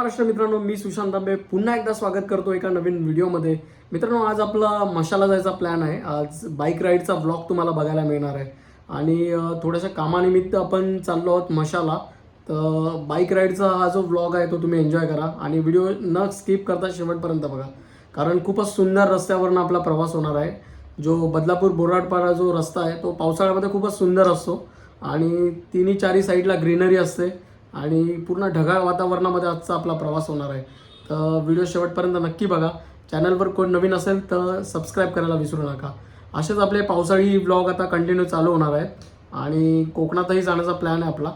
महाराष्ट्र मित्रांनो मी सुशांत दाबे पुन्हा एकदा स्वागत करतो एका नवीन व्हिडिओमध्ये. मित्रांनो आज आपला मशाला जायचा प्लॅन आहे. आज बाईक राईडचा ब्लॉग तुम्हाला बघायला मिळणार आहे. आणि थोड्याशा कामानिमित्त आपण चाललो आहोत मशाला. तर बाईक राईडचा हा जो ब्लॉग आहे तो तुम्ही एन्जॉय करा. आणि व्हिडिओ न स्किप करता शेवटपर्यंत बघा. कारण खूपच सुंदर रस्त्यावरनं आपला प्रवास होणार आहे. जो बदलापूर बोराडपाडा जो रस्ता आहे तो पावसाळ्यामध्ये खूपच सुंदर असतो. आणि तिन्ही चारी साईडला ग्रीनरी असते. आणि पूर्ण ढगाळ वातावरणामध्ये आजचा आपला प्रवास होणार आहे. तर व्हिडिओ शेवटपर्यंत नक्की बघा. चॅनलवर कोण नवीन असेल तर सबस्क्राईब करायला विसरू नका. असेच आपले पावसाळी ब्लॉग आता कंटिन्यू चालू होणार आहे. आणि कोकणातही जाण्याचा प्लॅन आहे आपला.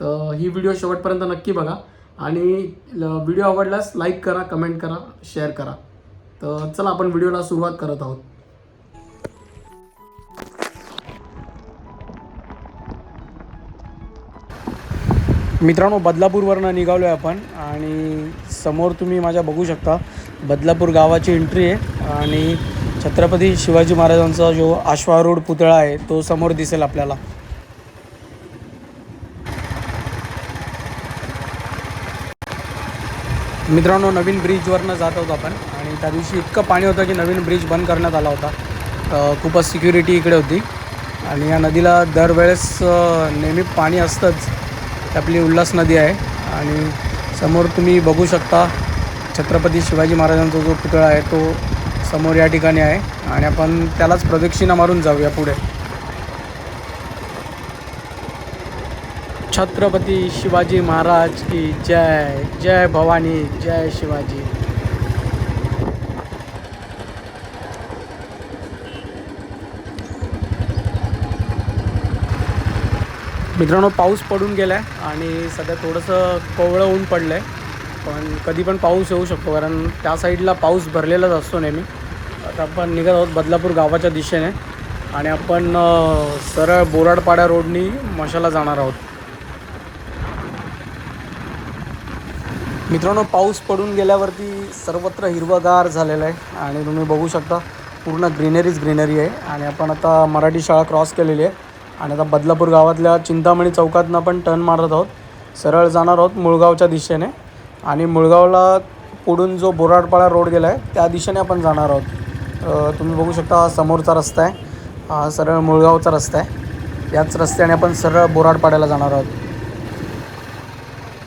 तर ही व्हिडिओ शेवटपर्यंत नक्की बघा. आणि व्हिडिओ आवडल्यास लाईक करा कमेंट करा शेअर करा. तर चला आपण व्हिडिओला सुरुवात करत आहोत. मित्रांनो बदलापूरवरनं निघालो आहे आपण आणि समोर तुम्ही माझ्या बघू शकता बदलापूर गावाची एंट्री आहे आणि छत्रपती शिवाजी महाराजांचा जो आश्वारूढ पुतळा आहे तो समोर दिसेल आपल्याला. मित्रांनो नवीन ब्रिजवरनं जात आहोत आपण आणि त्या दिवशी इतकं पाणी होतं की नवीन ब्रिज बंद करण्यात आला होता. खूपच सिक्युरिटी इकडे होती आणि या नदीला दरवेळेस नेहमी पाणी असतंच. आपली उल्हास नदी आहे आणि समोर तुम्ही बघू शकता छत्रपती शिवाजी महाराजांचा जो पुतळा आहे तो समोर या ठिकाणी आहे आणि आपण त्यालाच प्रदक्षिणा मारून जाऊया पुढे. छत्रपती शिवाजी महाराज की जय जय भवानी जय शिवाजी. मित्रांनो पाऊस पडून गेला आहे आणि सध्या थोडंसं कोवळं ऊन पडलं आहे पण कधी पण पाऊस येऊ शकतो कारण त्या साईडला पाऊस भरलेलाच असतो नेहमी. आता आपण निघत आहोत बदलापूर गावाच्या दिशेने आणि आपण सरळ बोराडपाड्या रोडनी मशाला जाणार आहोत. मित्रांनो पाऊस पडून गेल्यावरती सर्वत्र हिरवगार झालेलं आहे आणि तुम्ही बघू शकता पूर्ण ग्रीनरीच ग्रीनरी आहे. आणि आपण आता मराठी शाळा क्रॉस केलेली आहे. आणि आता बदलापूर गावातल्या चिंतामणी चौकातनं पण टर्न मारत आहोत. सरळ जाणार आहोत मुळगावच्या दिशेने. आणि मुळगावला पुढून जो बोराडपाडा रोड गेला आहे त्या दिशेने आपण जाणार आहोत. तुम्ही बघू शकता हा समोरचा रस्ता आहे. हा सरळ मुळगावचा रस्ता आहे. याच रस्त्याने आपण सरळ बोराडपाड्याला जाणार आहोत.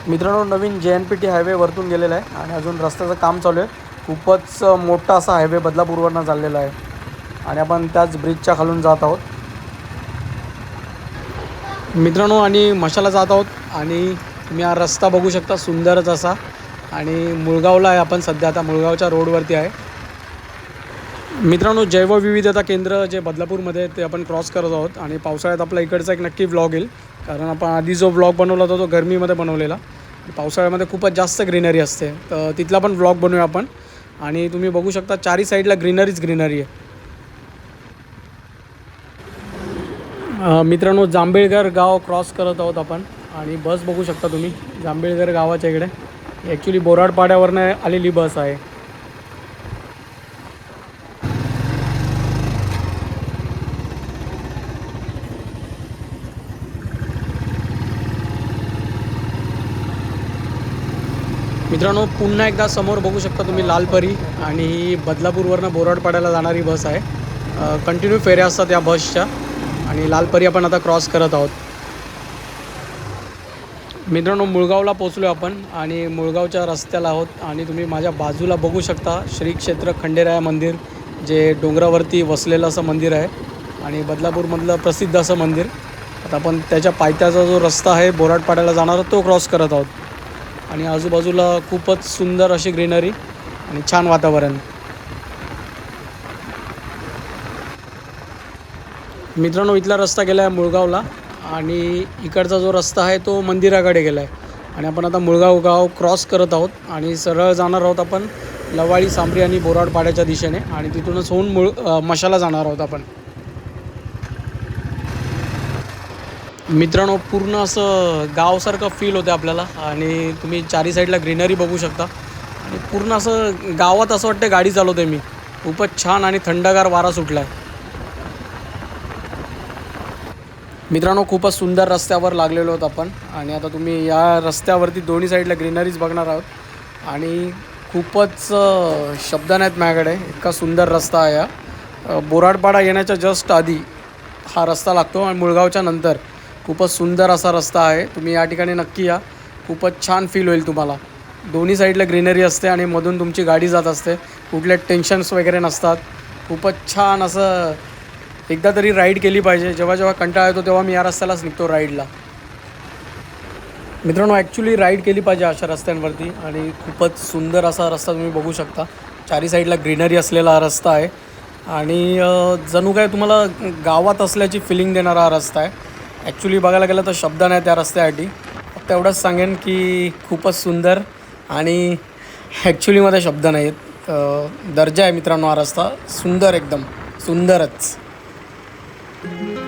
मित्रांनो नवीन जे एन पी टी हायवे वरतून गेलेला आहे आणि अजून रस्त्याचं काम चालू आहे. खूपच मोठा असा हायवे बदलापूरवरनं चाललेला आहे. आणि आपण त्याच ब्रिजच्या खालून जात आहोत. मित्रांनो आणि मशाला जात आहोत आणि तुम्ही हा रस्ता बघू शकता सुंदरच असा. आणि मुळगावला आहे आपण सध्या आता मुळगावच्या रोडवरती आहे. मित्रांनो जैवविविधता केंद्र जे बदलापूरमध्ये ते आपण क्रॉस करत आहोत. आणि पावसाळ्यात आपला इकडचा एक नक्की व्लॉग येईल. कारण आपण आधी जो व्लॉग बनवला होता तो गरमीमध्ये बनवलेला. पावसाळ्यामध्ये खूपच जास्त ग्रीनरी असते. तर तिथला पण व्लॉग बनवूया आपण. आणि तुम्ही बघू शकता चारी साईडला ग्रीनरीच ग्रीनरी आहे. मित्रांनो जांभेळघर गाव क्रॉस करत आहोत आपण. आणि बस बघू शकता तुम्ही. जांभेळघर गावाच्या इकडे. ॲक्च्युली बोराडपाड्यावरनं आलेली बस आहे. मित्रांनो पुन्हा एकदा समोर बघू शकता तुम्ही लालपरी आणि ही बदलापूरवरनं बोराडपाड्याला जाणारी बस आहे. कंटिन्यू फेऱ्या असतात या बसच्या आणि लालपरी आपण आता क्रॉस करत आहोत. मित्रांनो मुळगावला पोचलो आपण आणि मुळगावच्या रस्त्याला आहोत आणि तुम्ही माझ्या बाजूला बघू शकता श्री क्षेत्र खंडेराया मंदिर जे डोंगरावरती वसलेलं असं मंदिर आहे आणि बदलापूरमधलं प्रसिद्ध असं मंदिर. आता आपण त्याच्या पायथ्याचा जो रस्ता आहे बोराडपाड्याला जाणारा तो क्रॉस करत आहोत. आणि आजूबाजूला खूपच सुंदर अशी ग्रीनरी आणि छान वातावरण. मित्रांनो इथला रस्ता गेला आहे मुळगावला आणि इकडचा जो रस्ता आहे तो मंदिराकडे गेला आहे आणि आपण आता मुळगाव गाव क्रॉस करत आहोत आणि सरळ जाणार आहोत आपण लवाळी सांबरी आणि बोराडपाड्याच्या दिशेने आणि तिथूनच होऊन मुळ मशाला जाणार आहोत आपण. मित्रांनो पूर्ण असं गावसारखं फील होतं आपल्याला आणि तुम्ही चारी साईडला ग्रीनरी बघू शकता. आणि पूर्ण असं गावात असं वाटतं गाडी चालवते मी. खूपच छान आणि थंडगार वारा सुटला आहे मित्रांनो खूपच सुंदर रस्त्यावर लागलेलो आहोत आपण. आणि आता तुम्ही या रस्त्यावरती दोन्ही साईडला ग्रीनरीज बघणार आहोत. आणि खूपच शब्द नाहीत माझ्याकडे. इतका सुंदर रस्ता आहे हा. बोराडपाडा येण्याच्या जस्ट आधी हा रस्ता लागतो आणि मुळगावच्या नंतर. खूपच सुंदर असा रस्ता आहे. तुम्ही या ठिकाणी नक्की या. खूपच छान फील होईल तुम्हाला. दोन्ही साईडला ग्रीनरी असते आणि मधून तुमची गाडी जात असते. कुठले टेन्शन्स वगैरे नसतात. खूपच छान असं एकदा तरी राईड केली पाहिजे. जेव्हा जेव्हा कंटाळा येतो तेव्हा मी या रस्त्यालाच निघतो राईडला मित्रांनो ॲक्च्युली राईड केली पाहिजे अशा रस्त्यांवरती आणि खूपच सुंदर असा रस्ता तुम्ही बघू शकता. चारी साईडला ग्रीनरी असलेला हा रस्ता आहे. आणि जणू काय तुम्हाला गावात असल्याची फिलिंग देणारा हा रस्ता आहे. ॲक्च्युली बघायला गेलं तर शब्द नाही त्या रस्त्यासाठी. फक्त एवढंच सांगेन की खूपच सुंदर आणि ॲक्च्युलीमध्ये शब्द नाही आहेत दर्जा आहे मित्रांनो हा रस्ता. सुंदर एकदम. सुंदरच. Thank you.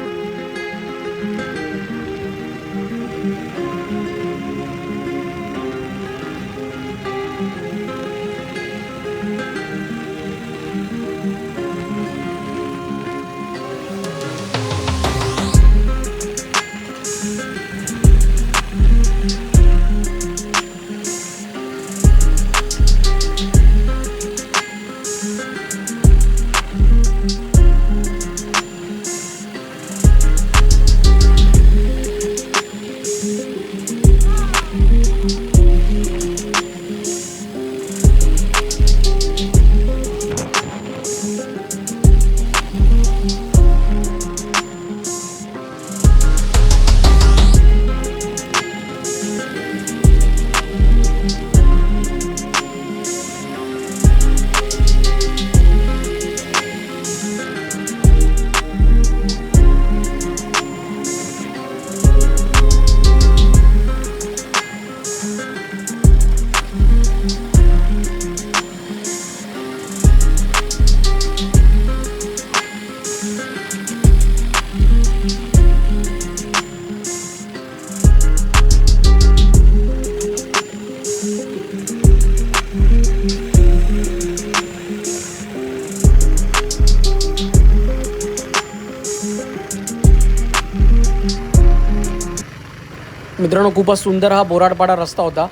मित्रांनो खूपच सुंदर हा बोराडपाडा रस्ता होता.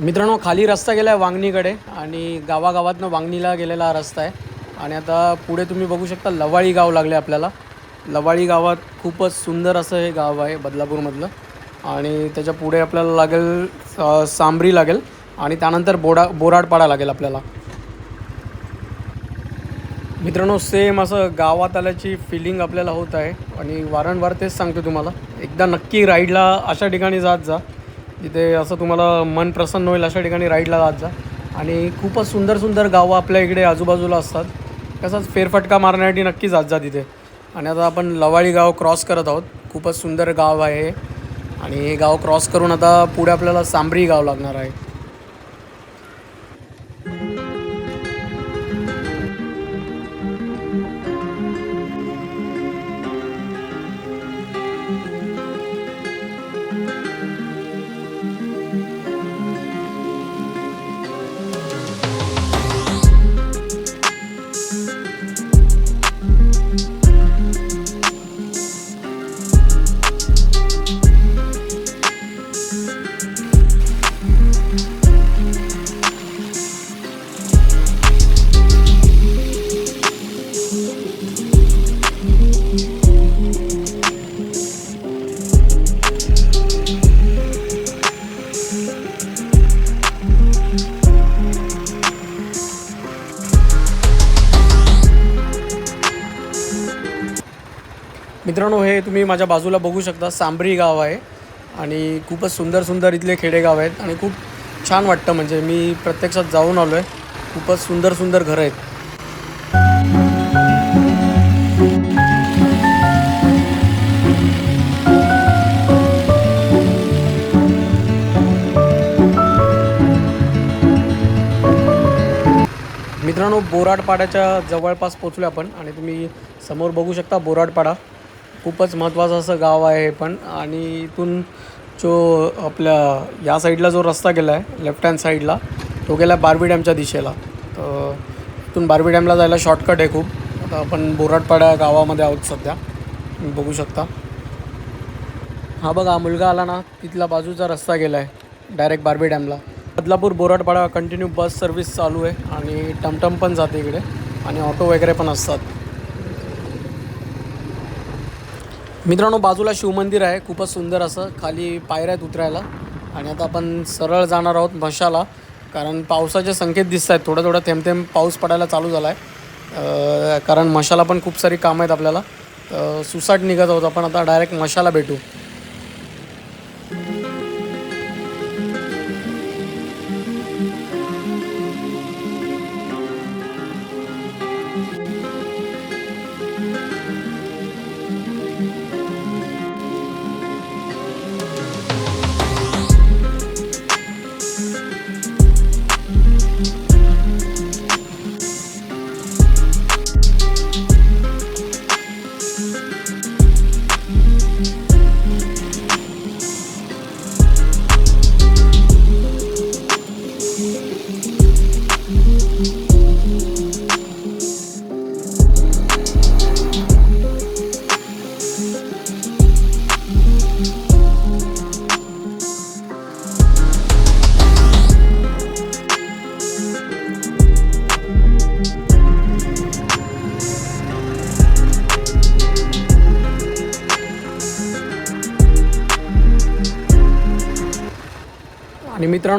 मित्रांनो खाली रस्ता गेला आहे वांगणीकडे आणि गावागावातनं वांगणीला गेलेला हा रस्ता आहे. आणि आता पुढे तुम्ही बघू शकता लवाळी गाव लागले आपल्याला. लवाळी गावात खूपच सुंदर असं हे गाव आहे बदलापूरमधलं. आणि त्याच्या पुढे आपल्याला लागेल सांबरी लागेल आणि त्यानंतर बोडा बोराडपाडा लागेल आपल्याला. मित्रांनो सेम असं गावात आल्याची फिलिंग आपल्याला होत आहे. आणि वारंवार तेच सांगतो तुम्हाला. एकदा नक्की राईडला अशा ठिकाणी जात जा जिथे असं तुम्हाला मन प्रसन्न होईल अशा ठिकाणी राईडला जात जा. आणि खूपच सुंदर सुंदर गावं आपल्या इकडे आजूबाजूला असतात. तसंच फेरफटका मारण्यासाठी नक्की जात जा तिथे. आणि आता आपण लवाळी गाव क्रॉस करत आहोत. खूपच सुंदर गाव आहे आणि हे गाव क्रॉस करून आता पुढे आपल्याला सांबरी गाव लागणार आहे. तुम्ही माझ्या बाजूला बघू शकता सांबरी गाव आहे आणि खूपच सुंदर सुंदर इथले खेडेगाव आहेत आणि खूप छान वाटतं म्हणजे मी प्रत्यक्षात जाऊन आलो आहे खूपच सुंदर सुंदर घरं आहेत. मित्रांनो बोराडपाड्याच्या जवळपास पोचलो आपण आणि तुम्ही समोर बघू शकता बोराडपाडा. खूपच महत्त्वाचं असं गाव आहे पण. आणि इथून जो आपल्या या साईडला जो रस्ता गेला आहे लेफ्ट हँड साईडला तो गेला आहे बारबी डॅमच्या दिशेला. तर इथून बारबी डॅमला जायला शॉर्टकट आहे खूप. आता आपण बोराडपाडा गावामध्ये आहोत सध्या. तुम्ही बघू शकता. हा बघा मुलगा आला ना तिथला बाजूचा रस्ता गेला आहे direct Barvi डॅमला. Badlapur Boratpada continue bus service चालू आहे आणि टमटम पण जाते इकडे. आणि ऑटो वगैरे पण असतात. मित्रांनो बाजूला शिवमंदिर आहे. खूपच सुंदर असं. खाली पायऱ्या आहेत उतरायला. आणि आता आपण सरळ जाणार आहोत मशाला. कारण पावसाचे संकेत दिसत आहेत. थोडं थोडं थेंब थेंब पाऊस पडायला चालू झाला आहे कारण मशाला पण खूप सारी कामं आहेत आपल्याला. तर सुसाट निघत आहोत आपण. आता डायरेक्ट मशाला भेटू.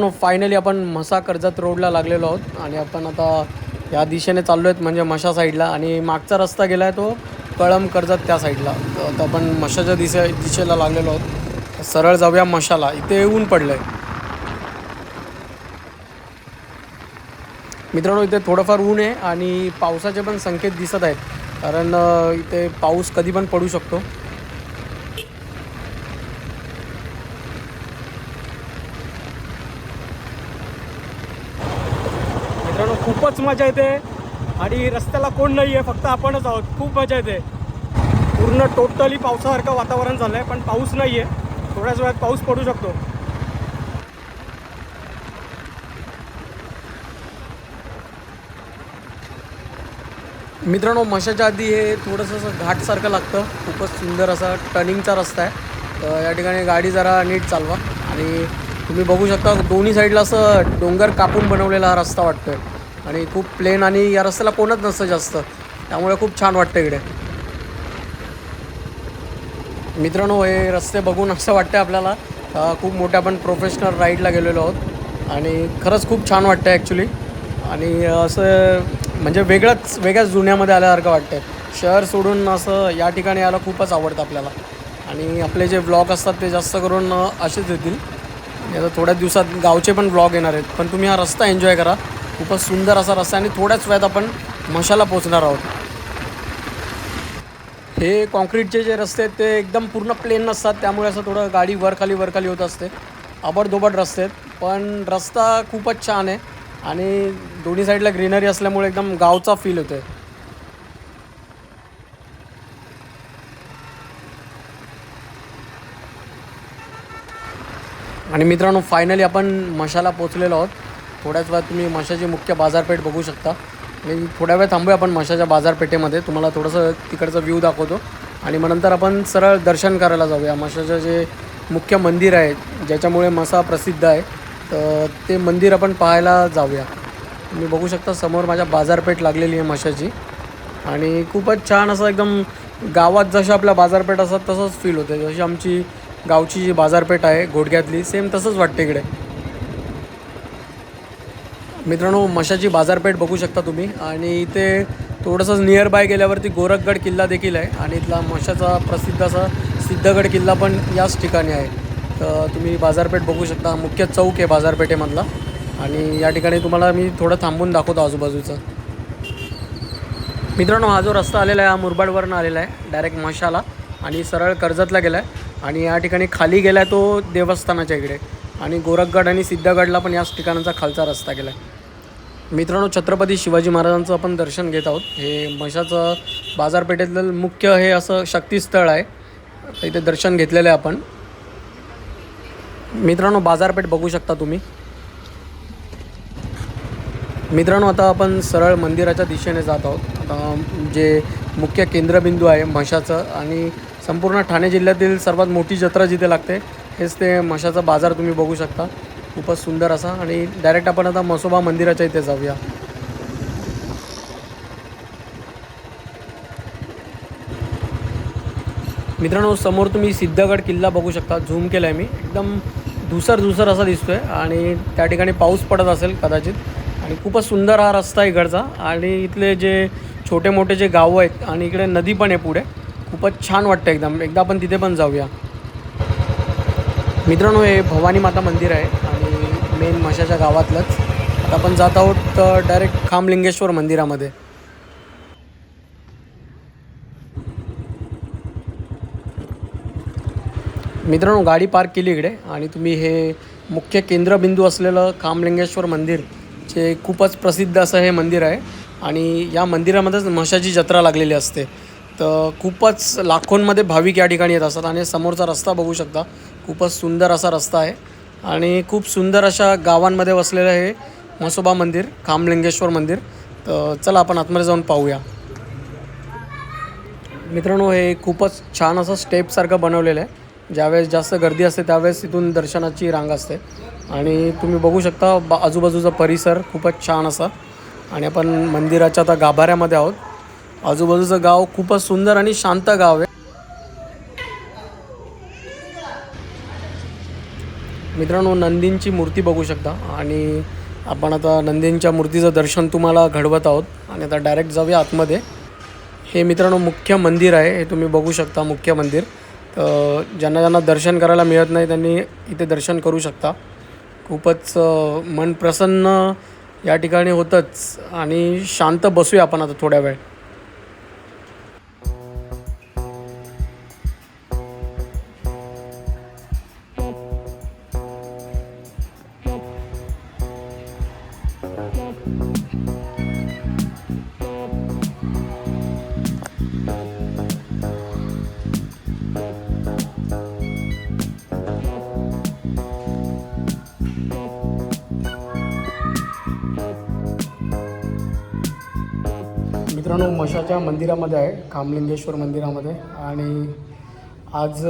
मित्रांनो फायनली आपण मसा कर्जत रोडला लागलेलो आहोत आणि आपण आता या दिशेने चाललो आहेत म्हणजे मशा साईडला आणि मागचा रस्ता गेला आहे तो कळम कर्जत त्या साईडला तर आता आपण मशाच्या दिशे दिशेला लागलेलो आहोत. सरळ जाऊया मशाला इथे ऊन पडलं आहे मित्रांनो इथे थोडंफार ऊन आहे आणि पावसाचे पण संकेत दिसत आहेत. कारण इथे पाऊस कधी पण पडू शकतो मित्रांनो खूपच मजा येते. आणि रस्त्याला कोण नाही आहे फक्त आपणच आहोत. खूप मजा येते. पूर्ण टोटली पावसासारखं वातावरण झालं आहे पण पाऊस नाही आहे थोड्याच वेळात पाऊस पडू शकतो. मित्रांनो मशाच्या आधी हे थोडंसं असं घाटसारखं लागतं. खूपच सुंदर असा टर्निंगचा रस्ता आहे. तर या ठिकाणी गाडी जरा नीट चालवा. आणि तुम्ही बघू शकता दोन्ही साईडला असं डोंगर कापून बनवलेला हा रस्ता वाटतोय. आणि खूप प्लेन आणि या रस्त्याला कोणच नसतं जास्त. त्यामुळे खूप छान वाटतं इकडे. मित्रांनो हे रस्ते बघून असं वाटतं आपल्याला खूप मोठ्या आपण प्रोफेशनल राईडला गेलेलो आहोत. आणि खरंच खूप छान वाटतं ॲक्च्युली आणि असं म्हणजे वेगळंच वेगळ्याच जुन्यामध्ये आल्यासारखं वाटतं शहर सोडून असं या ठिकाणी यायला खूपच आवडतं आपल्याला. आणि आपले जे ब्लॉग असतात ते जास्त करून असेच येतील. आता थोड्याच दिवसात गावचे पण ब्लॉग येणार आहेत. पण तुम्ही हा रस्ता एन्जॉय करा. खूपच सुंदर असा रस्ता आणि थोड्याच वेळात आपण मशाला पोचणार आहोत. हे कॉन्क्रीटचे जे रस्ते आहेत ते एकदम पूर्ण प्लेन नसतात. त्यामुळे असं थोडं गाडी वर खाली होत असते. आबडधोबड रस्ते आहेत पण रस्ता खूपच छान आहे आणि दोन्ही साईडला ग्रीनरी असल्यामुळे एकदम गावचा फील होतो आहे आणि मित्रांनो फायनली आपण मशाला पोचलेलो आहोत. थोड्याच वेळात तुम्ही माशाची मुख्य बाजारपेठ बघू शकता. आणि थोड्या वेळ थांबूया आपण माशाच्या बाजारपेठेमध्ये. तुम्हाला थोडंसं तिकडचं व्ह्यू दाखवतो. आणि मग नंतर आपण सरळ दर्शन करायला जाऊया. माशाचं जे मुख्य मंदिर आहे ज्याच्यामुळे मासा प्रसिद्ध आहे तर ते मंदिर आपण पाहायला जाऊया. तुम्ही बघू शकता समोर माझ्या बाजारपेठ लागलेली आहे माशाची आणि खूपच छान असं एकदम गावात जशा आपल्या बाजारपेठ असतात तसंच फील होते. जशी आमची गावची जी बाजारपेठ आहे घोडक्यातली सेम तसंच वाटते इकडे. मित्रांनो मशाची बाजारपेठ बघू शकता तुम्ही. आणि इथे थोडंसं नियर बाय गेल्यावरती गोरखगड किल्ला देखील आहे. आणि इथला मशाचा प्रसिद्ध असा सिद्धगड किल्ला पण याच ठिकाणी आहे. तर तुम्ही बाजारपेठ बघू शकता. मुख्य चौक आहे बाजारपेठेमधला. आणि या ठिकाणी तुम्हाला मी थोडं थांबून दाखवतो आजूबाजूचं. मित्रांनो हा जो रस्ता आलेला आहे हा मुरबाडवरनं आलेला आहे. डायरेक्ट मशाला. आणि सरळ कर्जतला गेला आहे आणि या ठिकाणी खाली गेला आहे तो देवस्थानाच्या इकडे. आणि गोरखगड आणि सिद्धगडला पण याच ठिकाणाचा खालचा रस्ता गेला आहे मित्रांनो छत्रपती शिवाजी महाराजांचं आपण दर्शन घेत आहोत. हे मशाचं बाजारपेठेतलं मुख्य हे असं शक्तीस्थळ आहे. इथे दर्शन घेतलेलं आहे आपण. मित्रांनो बाजारपेठ बघू शकता तुम्ही. मित्रांनो आता आपण सरळ मंदिराच्या दिशेने जात आहोत. आता जे मुख्य केंद्रबिंदू आहे म्हशाचं आणि संपूर्ण ठाणे जिल्ह्यातील सर्वात मोठी जत्रा जिथे लागते हेच ते म्हशाचा बाजार तुम्ही बघू शकता. खूपच सुंदर असा आणि डायरेक्ट आपण आता मसोबा मंदिराच्या इथे जाऊया. मित्रांनो समोर तुम्ही सिद्धगड किल्ला बघू शकता. झूम केला आहे मी. एकदम धुसर धुसर असा दिसतोय आणि त्या ठिकाणी पाऊस पडत असेल कदाचित. आणि खूपच सुंदर हा रस्ता आहे इकडचा. आणि इथले जे छोटे मोठे जे गावं आहेत आणि इकडे नदी पण आहे पुढे. खूपच छान वाटतं एकदम. एकदा आपण तिथे पण जाऊया. मित्रांनो हे भवानी माता मंदिर आहे आणि मेन मशाच्या गावातलंच. आता आपण जात आहोत डायरेक्ट खामलिंगेश्वर मंदिरामध्ये. मित्रांनो गाडी पार्क केली इकडे आणि तुम्ही हे मुख्य केंद्रबिंदू असलेलं खामलिंगेश्वर मंदिर जे खूपच प्रसिद्ध असं हे मंदिर आहे. आणि या मंदिरामध्येच म्हशाची जत्रा लागलेली असते. तर खूपच लाखोंमध्ये भाविक या ठिकाणी येत असतात आणि समोरचा रस्ता बघू शकता. खूपच सुंदर असा रस्ता आहे आणि खूप सुंदर अशा गावांमध्ये वसलेलं हे म्हसोबा मंदिर कामलिंगेश्वर मंदिर. तर चला आपण आतमध्ये जाऊन पाहूया. मित्रांनो हे खूपच छान असं स्टेपसारखं बनवलेलं आहे. ज्यावेळेस जास्त गर्दी असते त्यावेळेस तिथून दर्शनाची रांग असते. आणि तुम्ही बघू शकता बा आजूबाजूचा परिसर खूपच छान असा. आणि आपण मंदिराच्या आता गाभाऱ्यामध्ये आहोत. आजूबाजूचं गाव खूपच सुंदर आणि शांत गाव आहे. मित्रांनो नंदींची मूर्ती बघू शकता. आणि आपण आता नंदींच्या मूर्तीचं दर्शन तुम्हाला घडवत आहोत. आणि आता डायरेक्ट जाऊया आतमध्ये. हे मित्रांनो मुख्य मंदिर आहे. हे तुम्ही बघू शकता मुख्य मंदिर. तर ज्यांना ज्यांना दर्शन करायला मिळत नाही त्यांनी इथे दर्शन करू शकता. खूपच मन प्रसन्न या ठिकाणी होतंच. आणि शांत बसूया आपण आता थोड्या वेळ. मित्रांनो मशाच्या मंदिरामध्ये आहे कामलिंगेश्वर मंदिरामध्ये. आणि आज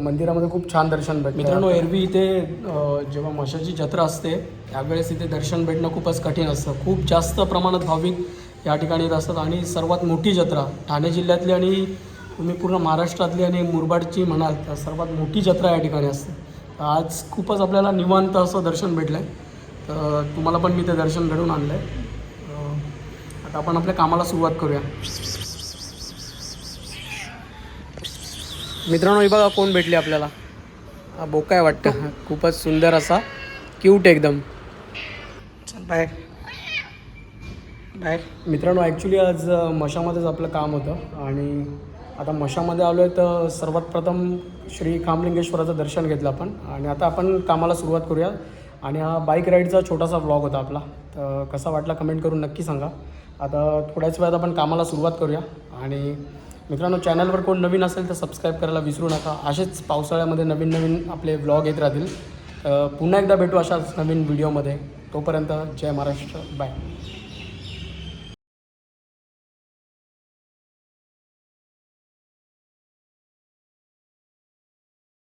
मंदिरामध्ये खूप छान दर्शन भेटतं मित्रांनो एरवी इथे जेव्हा मशाची जत्रा असते त्यावेळेस इथे दर्शन भेटणं खूपच कठीण असतं. खूप जास्त प्रमाणात भाविक या ठिकाणी येत असतात. आणि सर्वात मोठी जत्रा ठाणे जिल्ह्यातली आणि तुम्ही पूर्ण महाराष्ट्रातली आणि मुरबाडची म्हणाल तर सर्वात मोठी जत्रा या ठिकाणी असते. तर आज खूपच आपल्याला निवांत असं दर्शन भेटलं आहे तर तुम्हाला पण मी ते दर्शन घडवून आणलं आहे आता आपण आपल्या कामाला सुरुवात करूया. मित्रांनो हे बघा कोण भेटले आपल्याला. हा बोकाय वाटतं. खूपच सुंदर असा क्यूट एकदम. चल बाय बाय मित्रांनो ॲक्च्युली आज मशामध्येच आपलं काम होतं. आणि आता मशामध्ये आलो आहे तर सर्वात प्रथम श्री कामलिंगेश्वराचं दर्शन घेतलं आपण. आणि आता आपण कामाला सुरुवात करूया. आणि हा बाईक राईडचा छोटासा व्लॉग होता आपला. तर कसा वाटला कमेंट करून नक्की सांगा. आता थोड्याच वेळात आपण कामाला सुरुवात करूया. आणि मित्रांनो चॅनलवर कोण नवीन असेल तर सबस्क्राईब करायला विसरू नका. असेच पावसाळ्यामध्ये नवीन नवीन आपले व्लॉग येत राहतील. पुन्हा एकदा भेटू अशाच नवीन व्हिडिओमध्ये. तोपर्यंत जय महाराष्ट्र. बाय.